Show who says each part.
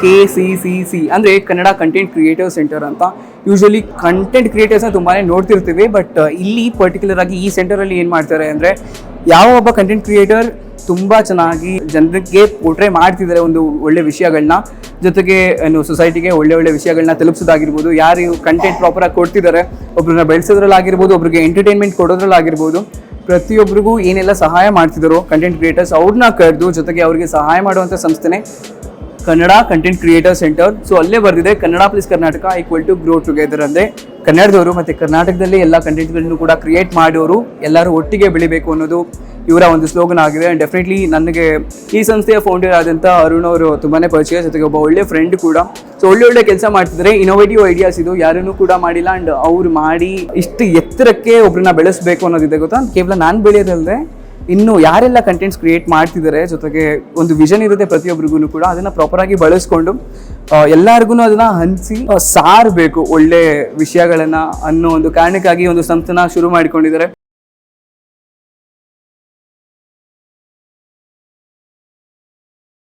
Speaker 1: K, C C C, ಅಂದರೆ Kannada content creator centre ಅಂತ. Usually content ಕ್ರಿಯೇಟರ್ಸ್ನ ತುಂಬಾ ನೋಡ್ತಿರ್ತೀವಿ ಬಟ್ ಇಲ್ಲಿ ಪರ್ಟಿಕ್ಯುಲರ್ ಆಗಿ ಈ ಸೆಂಟರಲ್ಲಿ ಏನು ಮಾಡ್ತಾರೆ ಅಂದರೆ, ಯಾವ ಒಬ್ಬ ಕಂಟೆಂಟ್ ಕ್ರಿಯೇಟರ್ ತುಂಬ ಚೆನ್ನಾಗಿ ಜನರಿಗೆ ಪೋರ್ಟ್ರೇ ಮಾಡ್ತಿದ್ದಾರೆ ಒಂದು ಒಳ್ಳೆ ವಿಷಯಗಳನ್ನ ಜೊತೆಗೆ, ಏನು ಸೊಸೈಟಿಗೆ ಒಳ್ಳೆ ಒಳ್ಳೆ ವಿಷಯಗಳನ್ನ ತಲುಪಿಸೋದಾಗಿರ್ಬೋದು, ಯಾರು ಕಂಟೆಂಟ್ ಪ್ರಾಪರಾಗಿ ಕೊಡ್ತಿದ್ದಾರೆ ಒಬ್ರನ್ನ ಬೆಳೆಸೋದ್ರಲ್ಲಾಗಿರ್ಬೋದು, ಒಬ್ರಿಗೆ ಎಂಟರ್ಟೈನ್ಮೆಂಟ್ ಕೊಡೋದ್ರಲ್ಲಾಗಿರ್ಬೋದು ಪ್ರತಿಯೊಬ್ಬರಿಗೂ ಏನೆಲ್ಲ ಸಹಾಯ ಮಾಡ್ತಿದ್ದಾರೋ ಕಂಟೆಂಟ್ ಕ್ರಿಯೇಟರ್ಸ್ ಅವ್ರನ್ನ ಕರೆದು ಜೊತೆಗೆ ಅವರಿಗೆ ಸಹಾಯ ಮಾಡುವಂಥ ಸಂಸ್ಥೆನೇ Kannada content creator centre so ಅಲ್ಲೇ ಬರ್ದಿದೆ, Kannada plus Karnataka equal to grow together ಅಂದ್ರೆ ಕನ್ನಡದವರು ಮತ್ತು ಕರ್ನಾಟಕದಲ್ಲಿ ಎಲ್ಲ ಕಂಟೆಂಟ್ಗಳನ್ನು ಕೂಡ ಕ್ರಿಯೇಟ್ ಮಾಡೋರು ಎಲ್ಲರೂ ಒಟ್ಟಿಗೆ ಬೆಳಿಬೇಕು ಅನ್ನೋದು ಇವರ ಒಂದು ಸ್ಲೋಗನ್ ಆಗಿದೆ. ಆ್ಯಂಡ್ ಡೆಫಿನೆಟ್ಲಿ ನನಗೆ ಈ ಸಂಸ್ಥೆಯ ಫೌಂಡರ್ ಆದಂಥ ಅರುಣ್ ಅವರು ತುಂಬಾ ಪರಿಚಯ, ಜೊತೆಗೆ ಒಬ್ಬ ಒಳ್ಳೆ ಫ್ರೆಂಡ್ ಕೂಡ. ಸೊ ಒಳ್ಳೆ ಒಳ್ಳೆ ಕೆಲಸ ಮಾಡ್ತಿದ್ರೆ ಇನೋವೇಟಿವ್ ಐಡಿಯಾಸ್ ಇದು ಯಾರನ್ನೂ ಕೂಡ ಮಾಡಿಲ್ಲ. ಆ್ಯಂಡ್ ಅವ್ರು ಮಾಡಿ ಇಷ್ಟು ಎತ್ತರಕ್ಕೆ ಒಬ್ಬರನ್ನ ಬೆಳೆಸಬೇಕು ಅನ್ನೋದಿದೆ ಗೊತ್ತಾ? ಕೇವಲ ನಾನು ಬೆಳೆಯೋದಲ್ಲದೆ ಇನ್ನು ಯಾರೆಲ್ಲ ಕಂಟೆಂಟ್ಸ್ ಕ್ರಿಯೇಟ್ ಮಾಡ್ತಿದ್ದಾರೆ, ಜೊತೆಗೆ ಒಂದು ವಿಷನ್ ಇರುತ್ತೆ ಪ್ರತಿಯೊಬ್ಬರಿಗೂ ಕೂಡ, ಅದನ್ನು ಪ್ರಾಪರ್ ಆಗಿ ಬಳಸ್ಕೊಂಡು ಎಲ್ಲರಿಗೂ ಅದನ್ನು ಹಂಚಿ ಸಾರಬೇಕು ಒಳ್ಳೆ ವಿಷಯಗಳನ್ನು ಅನ್ನೋ ಒಂದು ಕಾರಣಕ್ಕಾಗಿ ಒಂದು ಸಂಸ್ಥೆನ ಶುರು ಮಾಡಿಕೊಂಡಿದ್ದಾರೆ.